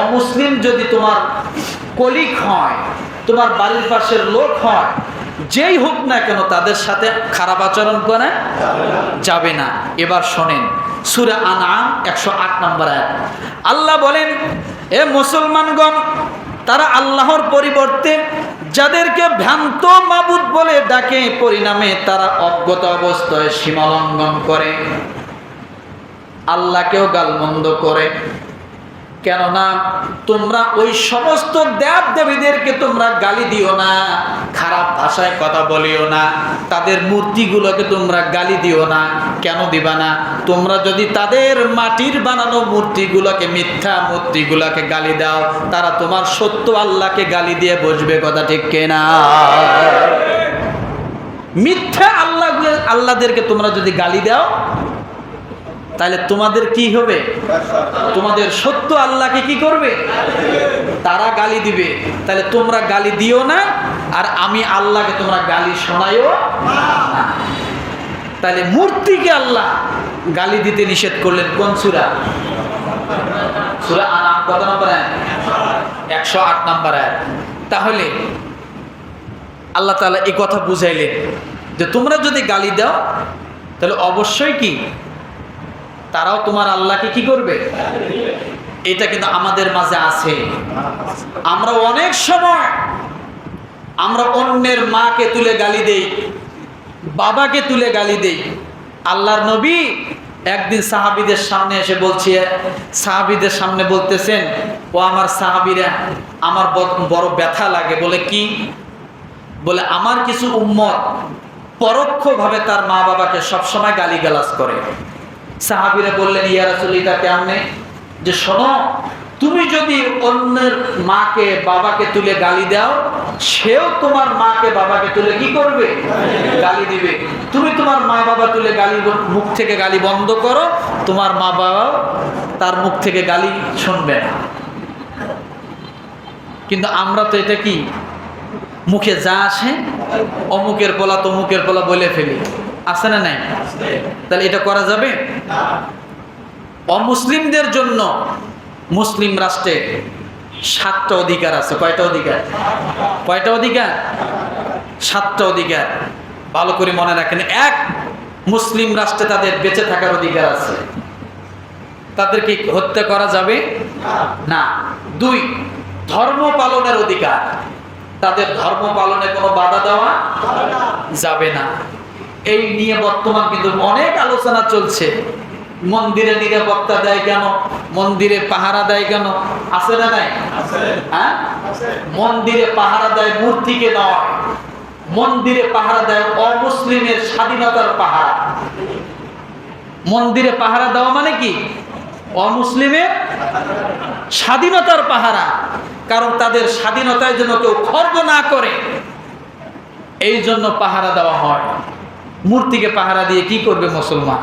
অমুসলিম যদি তোমার কলিক হয়, তোমার বাড়ির পাশের লোক হয়, যেই হোক না কেন তাদের সাথে খারাপ আচরণ করে, যাবে না। এবার শোনেন, সুরা আনাম একশো আট নম্বর আয়াত। আল্লাহ বলেন, এ মুসলমানগণ, তারা আল্লাহর পরিবর্তে যাদেরকে ভ্রান্ত মাবুদ বলে ডাকে, পরিণামে তারা অজ্ঞত অবস্থায় সীমালঙ্ঘন করে। আল্লাহকেও গালমন্দ করে। কেননা তোমরা ওই সমস্ত দেব দেবীদেরকে তোমরা গালি দিও না, খারাপ ভাষায় কথা বলিও না, তাদের মূর্তিগুলোকে তোমরা গালি দিও না। কেন দিবা না? তোমরা যদি তাদের মাটির বানানো মূর্তিগুলোকে, মিথ্যা মূর্তিগুলোকে গালি দাও, তারা তোমার সত্য আল্লাহকে গালি দিয়ে বসবে, কথা ঠিক কেনা? মিথ্যা আল্লাহ আল্লাহদেরকে তোমরা যদি গালি দাও তাহলে তোমাদের কি হবে? তোমাদের সত্য আল্লাহকে কি করবে? তারা গালি দিবে। তাহলে তোমরা গালি দিও না, আর আমি আল্লাহকে তোমরা গালি শোনাইও তাহলে মূর্তিকে আল্লাহ গালি দিতে নিষেধ করলেন কোন সুরা? কত নম্বর একশো আট নম্বর তাহলে আল্লাহ তাআলা এই কথা বুঝাইলেন যে তোমরা যদি গালি দাও, তাহলে অবশ্যই কি? তারাও তোমার আল্লাহকে কি করবে? এটা কিন্তু আমাদের মাঝে আছে। আমরা অনেক সময় আমরা অন্যের মাকে তুলে গালি দেই, বাবাকে তুলে গালি দেই। আল্লাহর নবী একদিন সাহাবিদের সামনে এসে বলছি, সাহাবিদের সামনে বলতেছেন, ও আমার সাহাবিরা, আমার বড় ব্যথা লাগে। বলে কি? বলে, আমার কিছু উম্মত পরোক্ষভাবে তার মা বাবাকে সবসময় গালিগালাজ করে। সাহাবিরা বললেন, ইয়া রাসূল কেমনে? যে, শোনো, তুমি যদি অন্যের মাকে, বাবাকে তুলে গালি দাও, সেও তোমার মাকে, বাবাকে তুলে কি করবে? গালি দিবে। তুমি তোমার মা, বাবা তুলে গালি মুখ থেকে গালি বন্ধ করো, তোমার মা, বাবা তার মুখ থেকে গালি শুনবে না। কিন্তু আমরা তো এটা কি? মুখে যা আসে, অমুকের পোলা তমুকের পোলা বলে ফেলি। আছে না নাই? তাহলে এটা করা যাবে? অমুসলিমদের জন্য মুসলিম রাষ্ট্রে সাতটা অধিকার আছে। কয়টা অধিকার? কয়টা অধিকার? সাতটা অধিকার। ভালো করে মনে রাখেন, এক, মুসলিম রাষ্ট্রে তাদের বেঁচে থাকার অধিকার আছে। তাদেরকে হত্যা করা যাবে? না। দুই, ধর্ম পালনের অধিকার। তাদের ধর্ম পালনে কোনো বাধা দেওয়া যাবে না। এই নিয়ে বর্তমান কিন্তু অনেক আলোচনা চলছে। মন্দিরে নিরাপত্তা দেয় কেন? মন্দিরে পাহারা দেয় কেন? আছে না নাই? হ্যাঁ? মন্দিরে পাহারা দেয় মূর্তিকে নয় মন্দিরে পাহারা দেয় অমুসলিমের স্বাধীনতার পাহারা। মন্দিরে পাহারা দেওয়া মানে কি? অমুসলিমের স্বাধীনতার পাহারা। কারণ তাদের স্বাধীনতার জন্য কেউ খর্ব না করে। এই জন্য পাহারা দেওয়া হয়। মূর্তিকে পাহারা দিয়ে কি করবে মুসলমান?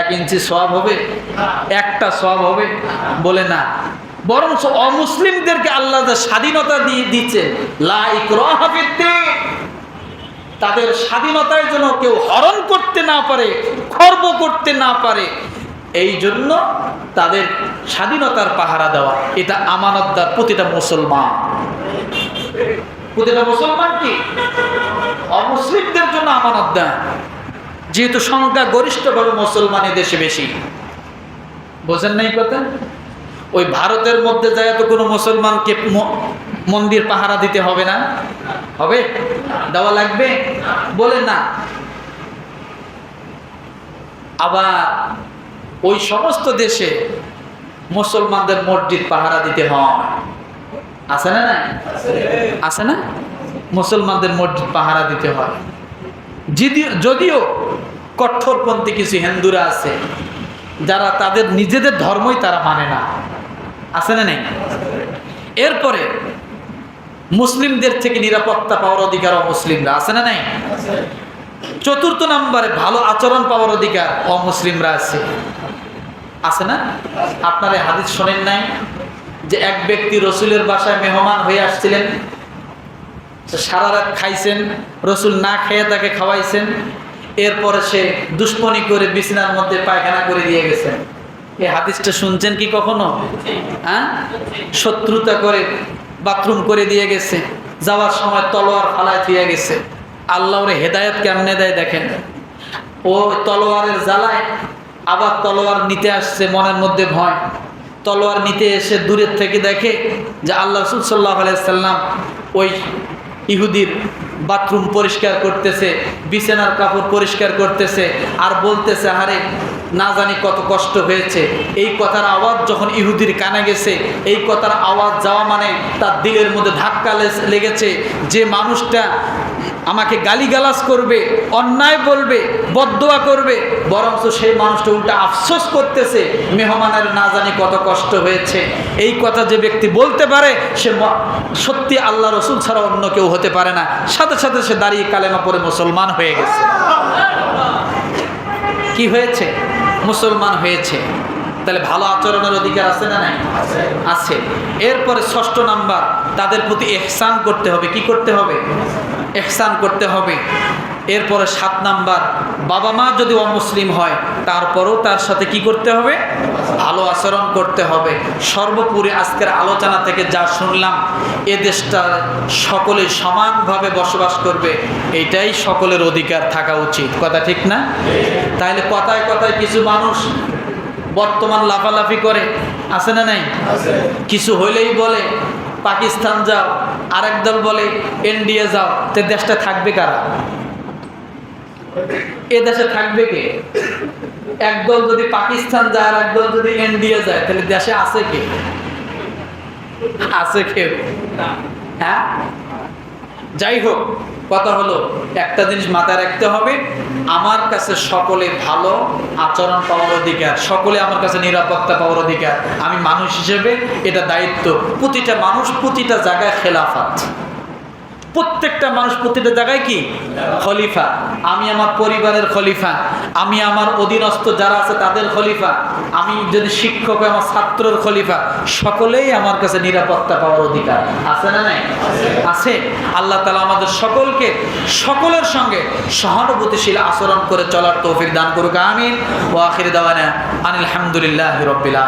এক ইঞ্চি সব হবে, একটা সব হবে, বলে না। বরং অমুসলিমদেরকে আল্লাহ স্বাধীনতা দিয়ে দিচ্ছে। তাদের স্বাধীনতার জন্য কেউ হরণ করতে না পারে, খর্ব করতে না পারে, এই জন্য তাদের স্বাধীনতার পাহারা দেওয়া, এটা আমানতদার প্রতিটা মুসলমান। প্রতিটা মুসলমান কি? অমুসলিমদের জন্য আমানত দেয় যেহেতু সংখ্যা গরিষ্ঠভাবে মুসলমান দেশে বেশি। বোঝেন নাই কথা? ওই ভারতের মধ্যে যায় তো কোনো মুসলমানকে মন্দির পাহারা দিতে হবে না? হবে? দেওয়া লাগবে? বলে না। আবার ওই সমস্ত দেশে মুসলমানদের মসজিদ পাহারা দিতে হয়। আছে না না আছে না? মুসলমানদের মসজিদ পাহারা দিতে হয়। যদিও যদিও কঠোরপন্থী কিছু হিন্দুরা আছে, যারা তাদের নিজেদের ধর্মই তারা মানে না। আছে না নেই? এরপরে মুসলিমদের থেকে নিরাপত্তা পাওয়ার অধিকার অমুসলিমরা আছে না নাই? চতুর্থ নম্বরে ভালো আচরণ পাওয়ার অধিকার অমুসলিমরা আছে। আছে না? আপনারা হাদিস শোনেন নাই? যে এক ব্যক্তি রসুলের বাসায় মেহমান হয়ে আসছিলেন সারা রাত খাইছেন, রসুল না খেয়ে তাকে খাওয়াইছেন, এরপরে সে দুষ্পনি করে বিছানার মধ্যে পায়খানা করে দিয়ে গেছেন। এই হাদিসটা শুনছেন কি কখনো? হ্যাঁ? শত্রুতা করে বাথরুম করে দিয়ে গেছে, যাওয়ার সময় তলোয়ার ফালায় দিয়ে গেছে। আল্লাহ ওরে হেদায়ত কেমনে দেয় দেখেন? ও তলোয়ারের জ্বালায় আবার তলোয়ার নিতে আসছে, মনের মধ্যে ভয়। তলোয়ার নিতে এসে দূরের থেকে দেখে যে আল্লাহ রসুল সাল্লাহ আলাইসাল্লাম ওই ইহুদির বাথরুম পরিষ্কার করতেছে, বিছানার কাপড় পরিষ্কার করতেছে আর বলতেছে হারে না জানি কত কষ্ট হয়েছে। এই কথার আওয়াজ যখন ইহুদির কানে গেছে, এই কথার আওয়াজ যাওয়া মানে তার দিলের মধ্যে ধাক্কা লেগেছে যে মানুষটা আমাকে গালিগালাজ করবে, অন্যায় বলবে, বদদোয়া করবে, বরঞ্চ সেই মানুষটা উল্টা আফসোস করতেছে, মেহমানের না জানি কত কষ্ট হয়েছে। এই কথা যে ব্যক্তি বলতে পারে, সে সত্যি আল্লাহ রসুল ছাড়া অন্য কেউ হতে পারে না। সাথে সাথে সে দাঁড়িয়ে কালেমা পরে মুসলমান হয়ে গেছে। কি হয়েছে? মুসলমান হয়েছে। তাহলে ভালো আচরণের অধিকার আছে না নাই? আছে। এরপরে ষষ্ঠ নাম্বার, তাদের প্রতি এহসান করতে হবে। কি করতে হবে? এহসান করতে হবে। এরপরে সাত নাম্বার বাবা মা যদি অমুসলিম হয় তারপরও তার সাথে কি করতে হবে? ভালো আচরণ করতে হবে। সর্বোপরি আজকের আলোচনা থেকে যা শুনলাম এ দেশটা সকলে সমানভাবে বসবাস করবে এটাই সকলের অধিকার থাকা উচিত। কথা ঠিক না? তাহলে কথায় কথায় কিছু মানুষ বর্তমান লাফালাফি করে আছে না নাই? কিছু হইলেই বলে পাকিস্তান যাও, আরেক দল বলে এনডিএ যাও, তে দেশটা থাকবে কারা? এ দেশে থাকবে কে? একদল যদি পাকিস্তান যায়, আর একদল যদি এনডিএ যায়, তাহলে দেশে আছে কে? আছে কেউ? হ্যাঁ? যাই হোক কথা হলো, একটা জিনিস মাথায় রাখতে হবে, আমার কাছে সকলে ভালো, আচরণ পাওয়ার অধিকার, সকলে আমার কাছে নিরাপত্তা পাওয়ার অধিকার, আমি মানুষ হিসেবে এটা দায়িত্ব। প্রতিটা মানুষ প্রতিটা জায়গায় খেলাফাত। প্রত্যেকটা মানুষ প্রতিটা জায়গায় কি? খলিফা। আমি আমার পরিবারের খলিফা। আমি আমার অধীনস্থ যারা আছে তাদের খলিফা, আমি যদি শিক্ষক আমার ছাত্রর খলিফা, সকলেই আমার কাছে নিরাপত্তা পাওয়ার অধিকার। আছে না নাই? আছে। আল্লাহ তালা আমাদের সকলকে, সকলের সঙ্গে সহানুভূতিশীল আচরণ করে চলার তৌফিক দান করুক, আমিন। ও আখির দাওয়ানা আনিল হামদুলিল্লাহ রবিল